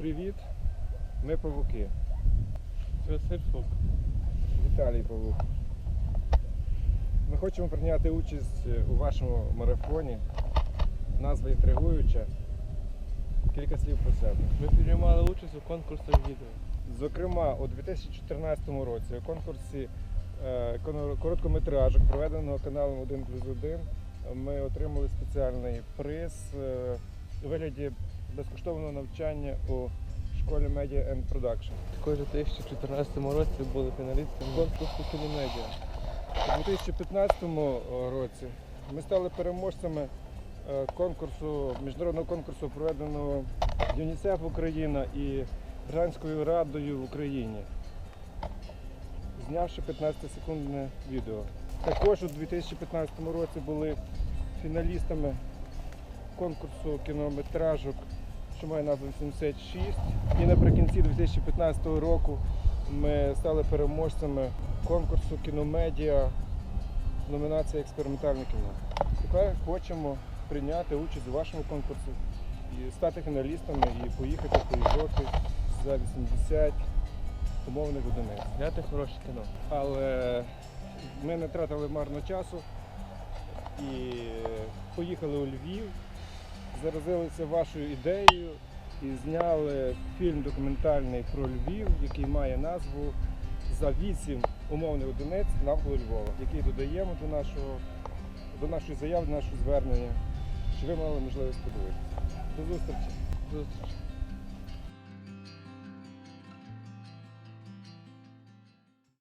привіт! Ми павуки. Василь Фок. Віталій Павук. Ми хочемо прийняти участь у вашому марафоні. Назва інтригуюча. Кілька слів про себе. Ми приймали участь у конкурсах відео. Зокрема, у 2014 році у конкурсі е, короткометражок, проведеного каналом 1 плюс 1, ми отримали спеціальний приз е, у вигляді безкоштовного навчання у школі Media and Production. Також у 2014 році були фіналістами конкурсу кіномедіа. У 2015 році ми стали переможцями е, конкурсу, міжнародного конкурсу, проведеного ЮНІСЕФ Україна і Гражданською радою в Україні, знявши 15-секундне відео. Також у 2015 році були фіналістами конкурсу кінометражок, що має назву 86. І наприкінці 2015 року ми стали переможцями конкурсу кіномедіа номінація експериментальне кіно. Тепер хочемо прийняти участь у вашому конкурсі і стати фіналістами і поїхати по Європі за 80 умовних одиниць. Зняти хороше кіно. Але ми не тратили марно часу і поїхали у Львів, заразилися вашою ідеєю і зняли фільм документальний про Львів, який має назву за вісім умовних одиниць навколо Львова, який додаємо до нашого до нашої заяви, до нашого звернення, щоб ви мали можливість подивитися. До зустрічі! Зустріч.